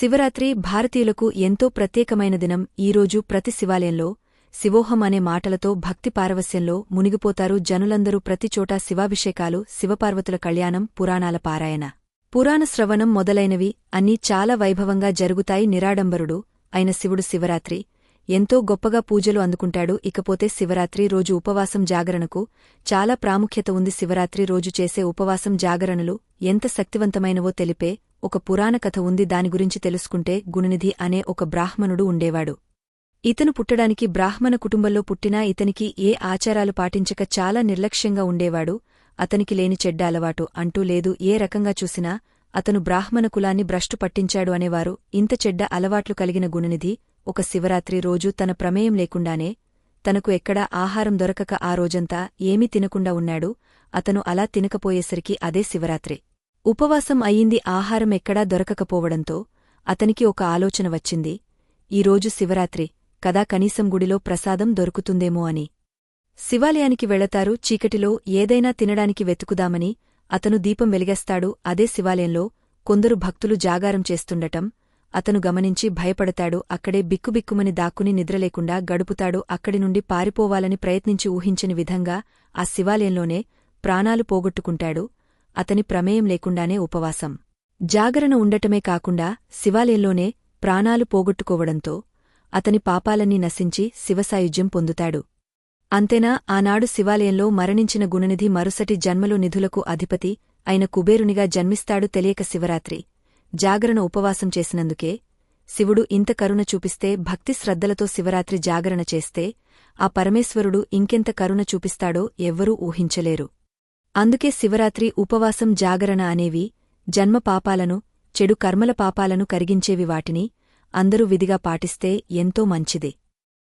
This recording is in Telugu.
శివరాత్రి భారతీయులకు ఎంతో ప్రత్యేకమైన దినం. ఈరోజు ప్రతి శివాలయంలో శివోహం అనే మాటలతో భక్తి పారవస్యంలో మునిగిపోతారు జనులందరూ. ప్రతిచోటా శివాభిషేకాలు శివపార్వతుల కళ్యాణం పురాణాల పారాయణ. పురాణ శ్రవణం మొదలైనవి అన్నీ చాలా వైభవంగా జరుగుతాయి. నిరాడంబరుడు అయిన శివుడు శివరాత్రి ఎంతో గొప్పగా పూజలు అందుకుంటాడు. ఇకపోతే శివరాత్రి రోజు ఉపవాసం జాగరణకు చాలా ప్రాముఖ్యత ఉంది. శివరాత్రి రోజు చేసే ఉపవాసం జాగరణలు ఎంత శక్తివంతమైనవో తెలిపే ఒక పురాణ కథ ఉంది దాని గురించి తెలుసుకుంటే గుణనిధి అనే ఒక బ్రాహ్మణుడు ఉండేవాడు. ఇతను పుట్టడానికి బ్రాహ్మణ కుటుంబంలో పుట్టినా ఇతనికి ఏ ఆచారాలు పాటించక చాలా నిర్లక్ష్యంగా ఉండేవాడు. అతనికి లేని చెడ్డ అలవాటు అంటూ లేదు ఏ రకంగా చూసినా అతను బ్రాహ్మణ కులాన్ని భ్రష్టు పట్టించాడు అనేవారు. ఇంత చెడ్డ అలవాట్లు కలిగిన గుణనిధి ఒక శివరాత్రి రోజు తన ప్రమేయం లేకుండానే తనకు ఎక్కడా ఆహారం దొరకక ఆ రోజంతా ఏమీ తినకుండా ఉన్నాడు. అతను అలా తినకపోయేసరికి అదే శివరాత్రి. ఉపవాసం అయ్యింది ఆహారం ఎక్కడా దొరకకపోవడంతో అతనికి ఒక ఆలోచన వచ్చింది. ఈరోజు శివరాత్రి కదా కనీసం గుడిలో ప్రసాదం దొరుకుతుందేమో అని. శివాలయానికి వెళతారు చీకటిలో ఏదైనా తినడానికి వెతుకుదామని అతను దీపం వెలిగేస్తాడు. అదే శివాలయంలో కొందరు భక్తులు జాగారం చేస్తుండటం అతను గమనించి భయపడతాడు. అక్కడే బిక్కుబిక్కుమని దాక్కుని నిద్రలేకుండా గడుపుతాడు. అక్కడి నుండి పారిపోవాలని ప్రయత్నించి ఊహించని విధంగా ఆ శివాలయంలోనే ప్రాణాలు పోగొట్టుకుంటాడు. అతని ప్రమేయం లేకుండానే ఉపవాసం. జాగరణ ఉండటమే కాకుండా శివాలయంలోనే ప్రాణాలు పోగొట్టుకోవడంతో అతని పాపాలన్నీ నశించి శివసాయుజ్యం పొందుతాడు. అంతేనా ఆనాడు శివాలయంలో మరణించిన గుణనిధి మరుసటి జన్మలో నిధులకు అధిపతి అయిన కుబేరునిగా జన్మిస్తాడు తెలియక శివరాత్రి. జాగరణ ఉపవాసం చేసినందుకే శివుడు ఇంత కరుణ చూపిస్తే భక్తి శ్రద్ధలతో శివరాత్రి జాగరణ చేస్తే ఆ పరమేశ్వరుడు ఇంకెంత కరుణ చూపిస్తాడో ఎవ్వరూ ఊహించలేరు. అందుకే శివరాత్రి ఉపవాసం జాగరణ అనేవి జన్మ పాపాలను చెడు కర్మల పాపాలను కరిగించేవి వాటిని అందరూ విధిగా పాటిస్తే ఎంతో మంచిది.